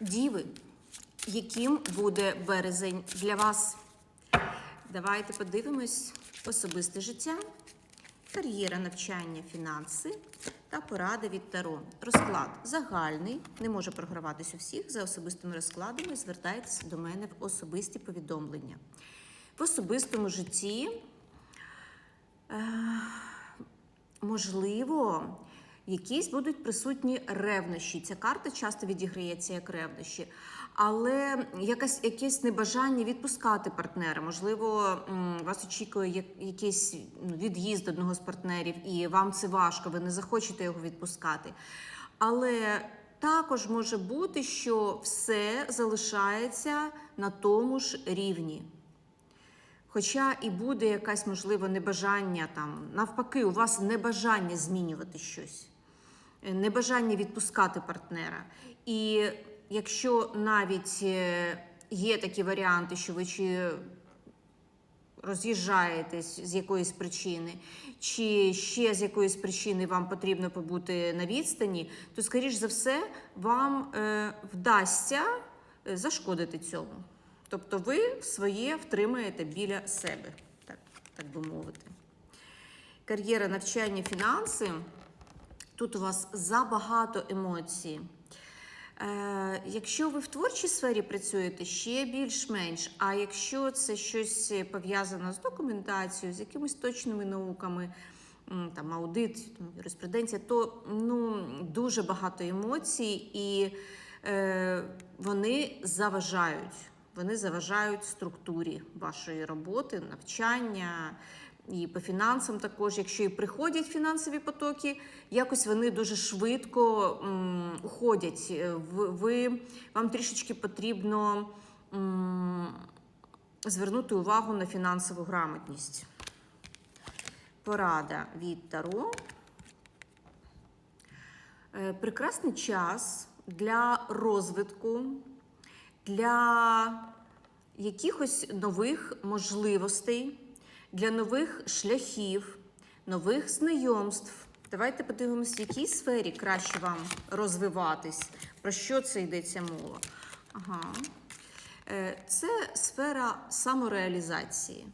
Діви, яким буде березень для вас? Давайте подивимось особисте життя, кар'єра, навчання, фінанси та поради від Таро. Розклад загальний, не може програватись у всіх. За особистими розкладами звертайтеся до мене в особисті повідомлення. В особистому житті е, можливо, якісь будуть присутні ревнощі. Ця карта часто відіграється як ревнощі, але якась, якесь небажання відпускати партнера. Можливо, вас очікує якийсь ну, від'їзд одного з партнерів, і вам це важко, ви не захочете його відпускати. Але також може бути, що все залишається на тому ж рівні. Хоча і буде якась, можливо, небажання там, навпаки, у вас небажання змінювати щось, небажання відпускати партнера. І якщо навіть е, є такі варіанти, що ви чи роз'їжджаєтесь з якоїсь причини, чи ще з якоїсь причини вам потрібно побути на відстані, то, скоріш за все, вам е, вдасться е, зашкодити цьому. Тобто ви своє втримаєте біля себе, так, так би мовити. Кар'єра, навчання, фінанси. Тут у вас забагато емоцій. Е, якщо ви в творчій сфері працюєте, ще більш-менш. А якщо це щось пов'язане з документацією, з якимись точними науками, там аудит, юриспруденція, то ну, дуже багато емоцій, і е, вони заважають. Вони заважають структурі вашої роботи, навчання. І по фінансам також, якщо і приходять фінансові потоки, якось вони дуже швидко м, уходять. Е, Ви, ви, вам трішечки потрібно м, звернути увагу на фінансову грамотність. Порада від Таро. Е, Прекрасний час для розвитку, для якихось нових можливостей, для нових шляхів, нових знайомств. Давайте подивимось, в якій сфері краще вам розвиватись. Про що це йдеться мова? Ага. Е, Це сфера самореалізації.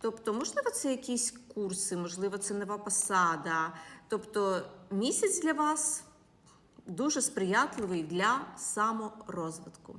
Тобто, можливо, це якісь курси, можливо, це нова посада. Тобто, місяць для вас дуже сприятливий для саморозвитку.